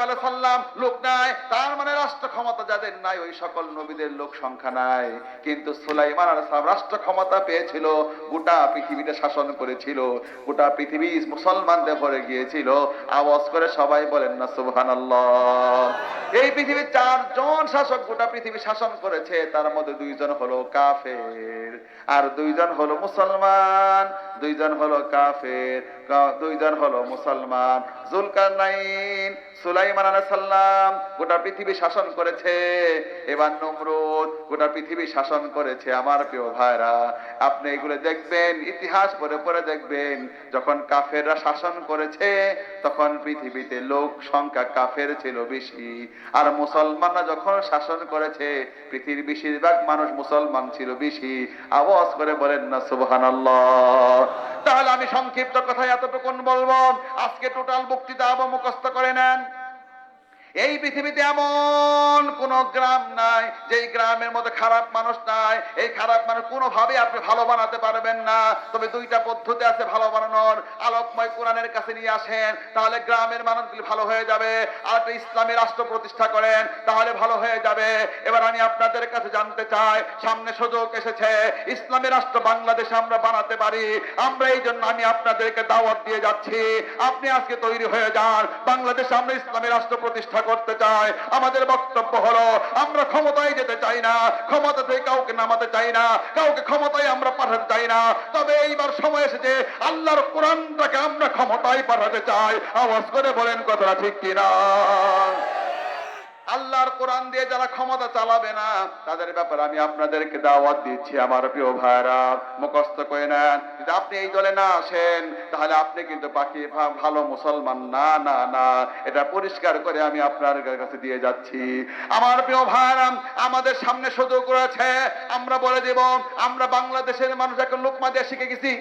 সাল্লাম লোক নাই, তার মানে রাষ্ট্র ক্ষমতা যাদের নাই, ওই সকল নবীদের লোক সংখ্যা নাই। কিন্তু সুলাইমান রাষ্ট্র ক্ষমতা পেয়েছিল, গোটা পৃথিবীতে শাসন করেছিল, গোটা পৃথিবী মুসলমানদের ভরে গিয়েছিল। আওয়াজ করে সবাই বলেন না, সুবহানাল্লাহ। এই পৃথিবীর চারজন শাসক গোটা পৃথিবী শাসন করেছে, তার মধ্যে দুইজন হলো কাফের, আর দুইজন হলো মুসলমান, দুইজন হলো কাফের দুইজন হলো মুসলমান। জুলকারনাইন সুলাইমান সালাম গোটা পৃথিবী শাসন করেছে। এবার নমরুদ গোটা পৃথিবী শাসন করেছে। আমার প্রিয় ভাইরা, আপনি এগুলো দেখবেন, ইতিহাস দেখবেন। যখন কাফেররা শাসন করেছে, তখন পৃথিবীতে লোক সংখ্যা কাফের ছিল বেশি। আর মুসলমানরা যখন শাসন করেছে, পৃথিবীর বেশিরভাগ মানুষ মুসলমান ছিল বেশি। আওয়াজ করে বলেন না, সুবহানাল্লাহ। তাহলে আমি সংক্ষিপ্ত কথায় এতটুকুন বলব, আজকে টোটাল বক্তৃতা আবার মুখস্থ করে নেন। এই পৃথিবীতে এমন কোন গ্রাম নাই, যেই গ্রামের মধ্যে খারাপ মানুষ নাই। এই খারাপ মানুষ কোনোভাবে আপনি ভালো বানাতে পারবেন না। তবে দুইটা পদ্ধতি আছে ভালো বানানোর। আলোকময় কোরআনের কাছে নিয়ে আসেন, তাহলে গ্রামের মানুষগুলি ভালো হয়ে যাবে। আর একটা ইসলামী রাষ্ট্র প্রতিষ্ঠা করেন, তাহলে ভালো হয়ে যাবে। এবার আমি আপনাদের কাছে জানতে চাই, সামনে সুযোগ এসেছে। ইসলামী রাষ্ট্র বাংলাদেশে আমরা বানাতে পারি। আমরা এই জন্য আমি আপনাদেরকে দাওয়াত দিয়ে যাচ্ছি। আপনি আজকে তৈরি হয়ে যান। বাংলাদেশে আমরা ইসলামী রাষ্ট্র প্রতিষ্ঠা করতে চায়। আমাদের বক্তব্য হলো, আমরা ক্ষমতায় যেতে চাই না, ক্ষমতা থেকে কাউকে নামাতে চাই না, কাউকে ক্ষমতায় আমরা পাঠাতে চাই না। তবে এইবার সময় এসেছে, আল্লাহর কোরআনটাকে আমরা ক্ষমতায় পাঠাতে চাই। আওয়াজ করে বলেন, কথাটা ঠিক কিনা? আল্লাহর কোরআন দিয়ে যারা ক্ষমতা চালাবে না, তাদের ব্যাপারে আমি আপনাদেরকে দাওয়াত দিচ্ছি, আমার প্রিয় ভাইরা মুখস্থ করে নেন। যদি আপনি এই দলে না আসেন, তাহলে আপনি কিন্তু বাকি ভালো মুসলমান। না না না, এটা পরিষ্কার করে আমি আপনার কাছে দিয়ে যাচ্ছি। আমার প্রিয় ভাইরা আমাদের সামনে সুযোগ রয়েছে। আমরা বলে দেব, আমরা বাংলাদেশের মানুষ এখন লোকমা দিয়ে শিখে গেছি।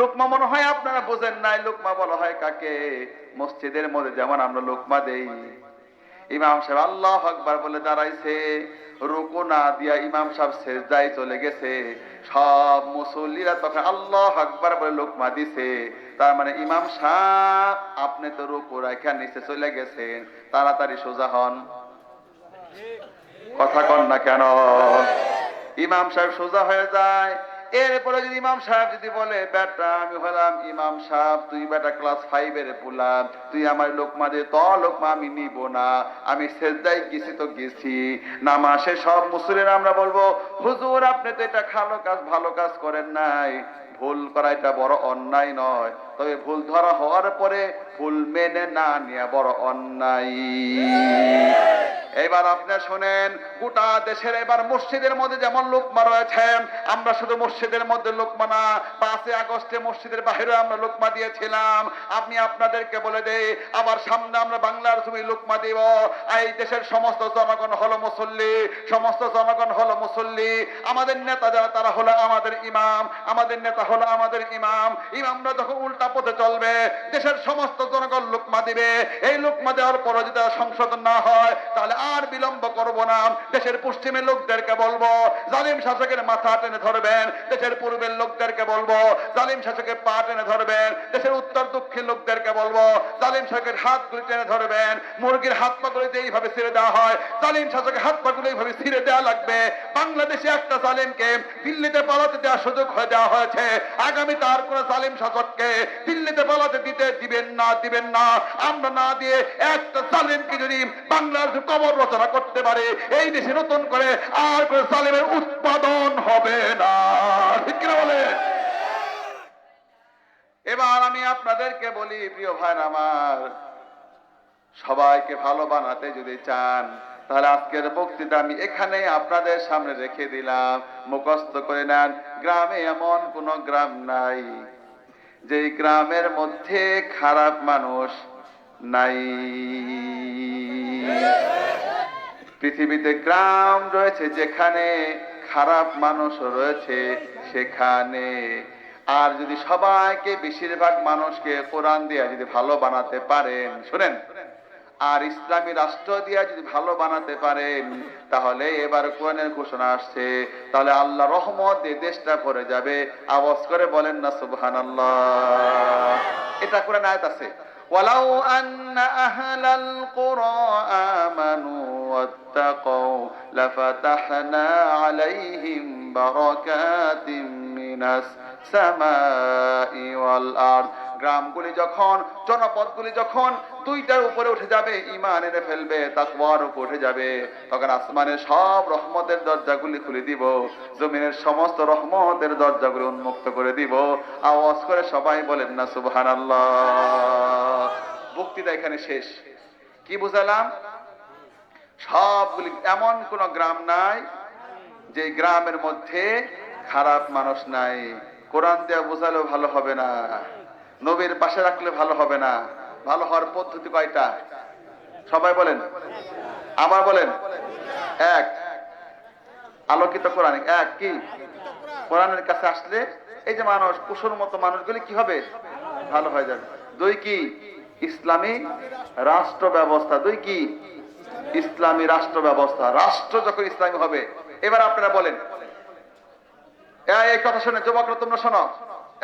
লোকমা মনে হয় আপনারা বোঝেন নাই, লোকমা বলা হয় কাকে? মসজিদের মধ্যে যেমন আমরা লোকমা দেই। ইমাম সাহেব আল্লাহ আকবার বলে দাঁড়াইছে। রুকু না দিয়া ইমাম সাহেব সেজদায় চলে গেছে। সব মুসল্লিরা তখন আল্লাহ আকবার বলে লোকমা দিছে। তার মানে ইমাম সাহেব, আপনি তো রুকু রাখা নিচে চলে গেছেন, তাড়াতাড়ি সোজা হন। কথা কন না কেন? ইমাম সাহেব সোজা হয়ে যায়। এরপরে যদি ইমাম সাহেব যদি বলে, বেটা, আমি হলাম ইমাম সাহেব, তুই বেটা ক্লাস ফাইভের পুলাম তুই আমার লোকমা দে ত লোকমা, আমি নিব না, আমি সেজদাই গেছি তো গেছি নামাসে সব মুসলিম আমরা বলব, হুজুর, আপনি তো এটা ভালো কাজ ভালো কাজ করেন নাই, ভুল করা এটা বড় অন্যায় নয়, তবে ভুল ধরা হওয়ার পরে ভুল মেনে না নেওয়া বড় অন্যায়। এবার আপনি শোনেন, গোটা দেশের এবার মসজিদের মধ্যে যেমন লোকমা রয়েছে, আমরা শুধু মসজিদের মধ্যে লোকমা না, পাঁচই আগস্টে মসজিদের বাইরে আমরা লোকমা দিয়েছিলাম। আমি আপনাদেরকে বলে দেই আবার সামনে আমরা বাংলার তুমি লোকমা দিব। এই দেশের সমস্ত জনগণ হলো মুসল্লি, সমস্ত জনগণ হলো মুসল্লি। আমাদের নেতা যারা, তারা হলো আমাদের ইমাম। আমাদের নেতা হলো আমাদের ইমাম। ইমামরা যখন উল্টা পথে চলবে, দেশের সমস্ত জনগণ লোকমা দিবে। এই লোকমা দেওয়ার পর যদি সংশোধন না হয়, তাহলে আর বিলম্ব করব না। দেশের পশ্চিমের লোকদেরকে বলব, জালিম শাসকের মাথা টেনে ধরবেন। দেশের পূর্বের লোকদেরকে বলব, জালিম শাসকের পা টেনে ধরবেন। দেশের উত্তর দক্ষিণ লোকদেরকে বলব, জালিম শাসকের হাতগুলি টেনে ধরবেন। মুরগির হাত পাগুলি এইভাবে ছিঁড়ে দেওয়া হয়, জালিম শাসকের হাত পাগুলি এইভাবে ছিঁড়ে দেওয়া লাগবে। বাংলাদেশে একটা জালিমকে দিল্লিতে পালাতে দেওয়ার সুযোগ হয়ে দেওয়া হয়েছে। আগামী তার কোন জালিম শাসককে দিল্লিতে পালাতে দিতে দিবেন না দিবেন না। আমরা না দিয়ে একটা জালিমকে যদি বাংলার কবর রচনা করতে পারে। এই দেশে নতুন করে আর কোন জালিমের উৎপাদন হবে না। বলে? এবার আমি আপনাদেরকে বলি, প্রিয় ভাই আমার, সবাইকে ভালো বানাতে যদি চান, তাহলে আজকের বক্তৃতা আমি এখানে আপনাদের সামনে রেখে দিলাম। মুখস্থ করে নেন, গ্রামে এমন কোন গ্রাম নাই যে গ্রামের মধ্যে খারাপ মানুষ নাই। পৃথিবীতে গ্রাম রয়েছে, যেখানে খারাপ মানুষ রয়েছে, সেখানে। আর যদি সবাইকে বেশিরভাগ মানুষকে কোরআন দিয়ে যদি ভালো বানাতে পারেন, শুনেন। আর ইসলামী রাষ্ট্র দিয়ে যদি ভালো বানাতে পারেন, তাহলে এবার কোরআনের ঘোষণা আসছে। তাহলে আল্লাহ রহমত দিয়ে দেশটা ভরে যাবে। আওয়াজ করে বলেন না সুবহান আল্লাহ এটা কোরআন আয়াত আছে। ولو أن أهل القرى آمنوا واتقوا لفتحنا عليهم بركات من السماء والأرض. গ্রামগুলি যখন, জনপদগুলি যখন দুইটার উপরে উঠে যাবে ইমান এনে ফেলবে, তাকওয়ার উপর উঠে যাবে। তখন আসমানের সব রহমতের দরজাগুলি খুলে দিব, জমিনের সমস্ত রহমতের দরজাগুলি উন্মুক্ত করে দিব। আওয়াজ করে সবাই বলেন, না, সুবহানাল্লাহ। বক্তৃতা এখানে শেষ। কি বুঝালাম? সবগুলি, এমন কোন গ্রাম নাই, যে গ্রামের মধ্যে খারাপ মানুষ নাই। কোরআন দেওয়া বোঝালেও ভালো হবে না। নবীর পাশে রাখলে ভালো হবে না। ভালো হওয়ার পদ্ধতি কয়টা? সবাই বলেন। আবার বলেন। এক। আলোকিত কোরআন। এক কি? কোরআনের কাছে আসলে এই যে মানুষ, কুসুর মতো মানুষগুলি কি হবে? ভালো হয়ে যাবে। দুই কি? ইসলামী রাষ্ট্র ব্যবস্থা। দুই কি? ইসলামী রাষ্ট্র ব্যবস্থা। রাষ্ট্র যখন ইসলামী হবে, এবার আপনারা বলেন। এই কথা শুনে যুবকরা তোমরা শোনো।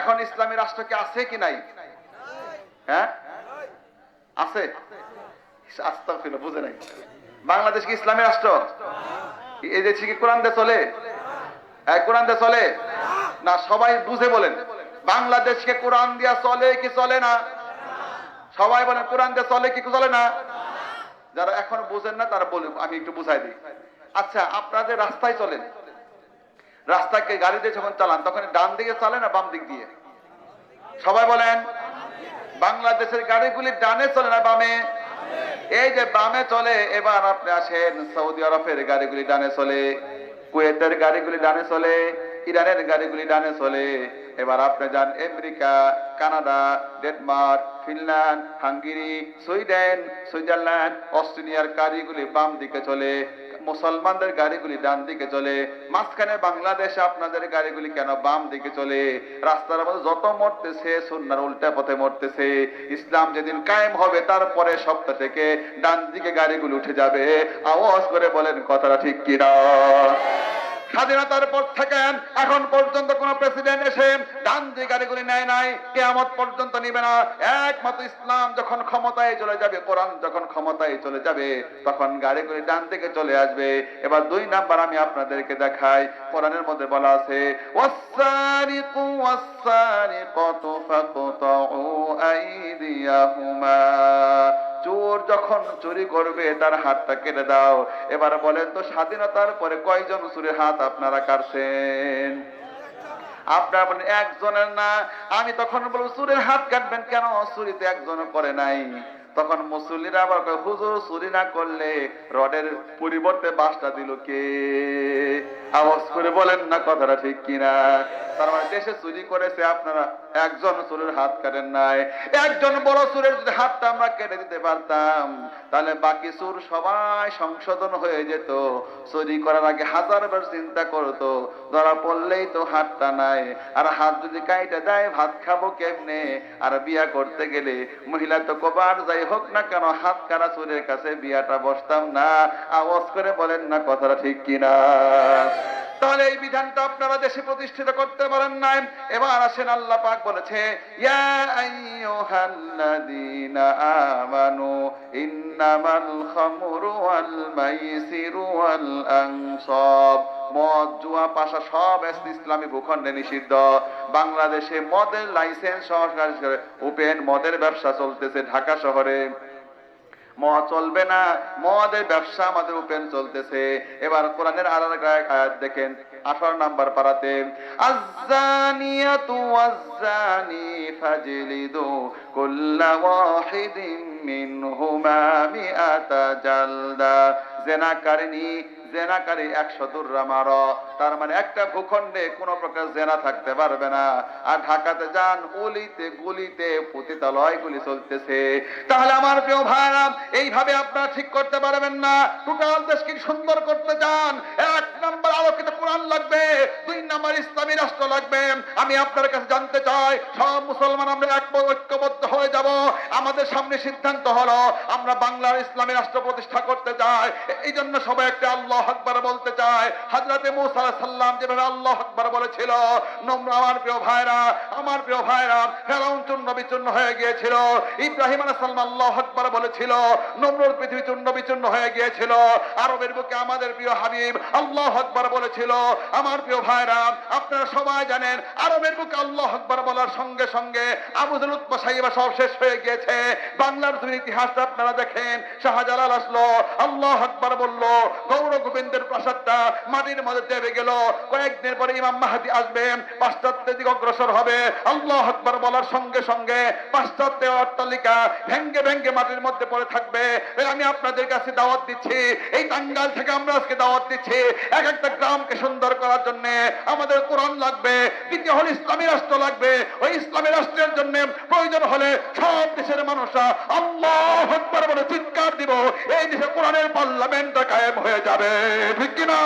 এখন ইসলামী রাষ্ট্র কি আছে কি নাই? হ্যাঁ? আছে? আস্তাগফিরুল্লাহ, বুঝে নাই। বাংলাদেশ কি ইসলামী রাষ্ট্র? এই দেশে কি কোরআন চলে? কোরআন দিয়ে চলে? না, সবাই বুঝে বলেন। বাংলাদেশকে কোরআন দিয়া চলে কি চলে না? সবাই বলেন, কোরআন দিয়ে চলে কি চলে না? যারা এখন বুঝেন না, তারা বলুন আমি একটু বুঝাই দিই। আচ্ছা আপনাদের রাস্তায় চলেন রাস্তাকে গাড়ি দিয়ে যখন চালান, তখন ডান দিকে চালে না বাম দিক দিয়ে? সবাই বলেন, বাংলাদেশের গাড়িগুলি ডানে চলে না বামে? এই যে বামে চলে, এবার আপনি আসেন সৌদি আরবের গাড়িগুলি ডানে চলে, কুয়েতের গাড়িগুলি ডানে চলে, ইরানের গাড়িগুলি ডানে চলে। এবার আপনি যান America, Canada, Denmark, Finland, Hungary, Sweden, Switzerland, অস্ট্রেলিয়ার গাড়িগুলি বাম দিকে চলে। মুসলমানদের গাড়িগুলি ডান দিকে চলে, মাঝখানে বাংলাদেশে আপনাদের গাড়িগুলি কেন বাম দিকে চলে? রাস্তার মধ্যে যত মরতেছে, সুন্নার উল্টা পথে মরতেছে। ইসলাম যেদিন কায়েম হবে, তারপরে সপ্তাহ থেকে ডান দিকে গাড়িগুলি উঠে যাবে। আওয়াজ করে বলেন, কথাটা ঠিক কিনা? স্বাধীনতার পর থেকে এখন পর্যন্ত কোন প্রেসিডেন্ট এসে ডান দিকে গাড়িগুলি নেয় নাই, কেয়ামত পর্যন্ত নিবে না। একমাত্র ইসলাম যখন ক্ষমতায় চলে যাবে, কোরআন যখন ক্ষমতায় চলে যাবে, তখন গাড়িগুলি ডান দিকে চলে আসবে। এবার দুই নাম্বার আমি আপনাদেরকে দেখাই, কোরআনের মধ্যে বলা আছে ওয়াসারিকু ওয়াসারিকাতু ফাকতাউ আইদিয়াহুমা। চোর যখন চুরি করবে, তার হাতটা কেটে দাও। এবার বলেন তো, স্বাধীনতার পরে কয়জন চুরির হাত আপনারা কাটছেন? আপনার একজনের না। আমি তখন বলব, চুরের হাত কাটবেন কেন? চুরিতে একজন করে নাই। তখন মুসল্লিরা আবার হুজুর, চুরি না করলে রডের পরিবর্তে বাসটা দিল কে? আওয়াজ করে বলেন না, কথাটা ঠিক কিনা? তার মানে দেশে চুরি করেছে, আপনারা একজন চুরের হাত কাটেন নাই। একজন বড় চুরের যদি হাতটা আমরা কেটে দিতে পারতাম, তাহলে বাকি চুর সবাই সংশোধন হয়ে যেত। চুরি করার আগে হাজার বার চিন্তা করতো, ধরা পড়লেই তো হাতটা নাই। আর হাত যদি কাইটা দেয়, ভাত খাব কেমনে? আর বিয়া করতে গেলে মহিলা তো কবার যাই হোক না কেন, হাত কারা চুরের কাছে বিয়াটা বসতাম না। আওয়াজ করে বলেন না, কথাটা ঠিক কিনা? তাহলে এই বিধানটা আপনারা দেশে প্রতিষ্ঠিত করতে পারেন নাই। এবার আসেন আল্লাহ পাক বলেছে, ইয়া ইন্নামাল খামরু ওয়াল মাইসিরু ওয়াল আনসাব মদ, জুয়া, পাশা সব ইসলামী ভূখণ্ডে নিষিদ্ধ। বাংলাদেশে মদের লাইসেন্স সহকার ওপেন মদের ব্যবসা চলতেছে ঢাকা শহরে। মদ চলবে না, মদের ব্যবসা আমাদের ওপেন চলতেছে। এবার কোরআনের আর এক আয়াত দেখেন, আঠারো নাম্বার পারাতে, আজ্জানিয়াতু ওয়াজ্জানি ফাজলিদু কুল্লা ওয়াহিদিন মিনহুমা মিআতা জালদা। জেনাকারিনী জেনাকারী একশো দুর্রা তার মানে একটা ভূখণ্ডে কোন প্রকার জেনা থাকতে পারবে না। আর ঢাকাতে যান গুলিতে পতিতালয় গুলি চলতেছে। তাহলে আমার প্রিয় ভাইরা, এইভাবে আপনারা ঠিক করতে পারবেন না। টোটাল দেশকে সুন্দর করতে চান। এক নম্বর আলোকিত কোরআন লাগবে, দুই নম্বর ইসলামী রাষ্ট্র লাগবে। আমি আপনার কাছে জানতে চাই, সব মুসলমান আমরা এক ঐক্যবদ্ধ হয়ে যাব। আমাদের সামনে সিদ্ধান্ত হলো, আমরা বাংলার ইসলামী রাষ্ট্র প্রতিষ্ঠা করতে চাই। এই জন্য সবাই একটা আল্লাহ আকবার বলতে চায়। হযরতে মুসা সালাম যেভাবে আল্লাহ আকবার বলেছিল, নম্র আমার প্রিয় ভাইরা, আমার প্রিয় ভাইরা, ফেরাউন চূর্ণ বিচূর্ণ হয়ে গিয়েছিল। ইব্রাহিম আলাইহিস সালাম আল্লাহ আকবার বলেছিল নমরুদ পৃথিবী চূর্ণ বিচূর্ণ হয়ে গিয়েছিল। আরবের বুকে আমাদের প্রিয় হাবিব আল্লাহ আকবার বলেছিল, আমার প্রিয় ভাইরা, আপনারা সবাই জানেন, আরবের বুকে আল্লাহ আকবার বলার সঙ্গে সঙ্গে আবু জুল উতবা সাহিবা সব শেষ হয়ে গিয়েছে। বাংলার তুমি ইতিহাসটা আপনারা দেখেন, শাহজালাল আসলো, আল্লাহ আকবার বলল, গৌর গোবিন্দের প্রাসাদটা মাটির মধ্যে দেবে গেল। কয়েকদিন পরে ইমাম মাহাদি আসবেন, পাশ্চাত্যের দিকে অগ্রসর হবে। আল্লাহ আকবার বলার সঙ্গে সঙ্গে পাশ্চাত্যের অট্টালিকা ভেঙ্গে ভেঙ্গে মাটির মধ্যে পড়ে থাকবে। আমি আপনাদের কাছে দাওয়াত দিচ্ছি। এই টাঙ্গাল থেকে আমরা আজকে দাওয়াত দিচ্ছি। এক একটা গ্রামকে সুন্দর করার জন্য আমাদের কোরআন লাগবে, দ্বিতীয় হল ইসলামী রাষ্ট্র লাগবে। ওই ইসলামী রাষ্ট্রের জন্য প্রয়োজন হলে সব দেশের মানুষরা আল্লাহ আকবার বলে চিৎকার দিব, এই দেশে কোরআনের পার্লামেন্টটা কায়েম হয়ে যাবে। ঠিক কিনা?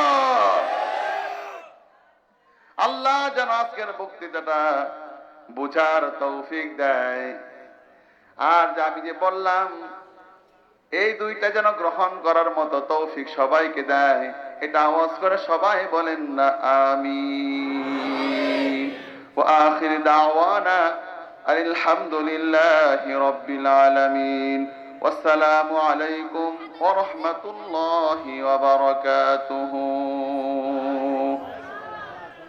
আল্লাহ যেন আজকের বক্তৃতাটা বুঝার তৌফিক দেয়। আর আমি যে বললাম এই দুইটা যেন গ্রহণ করার মতো তৌফিক সবাইকে দেয় এটা আওয়াজ করে সবাই বলেন না আমি وآخر دعوانا أن الحمد لله رب العالمين والسلام عليكم ورحمة الله وبركاته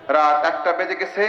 রাত একটা বেজে গেছে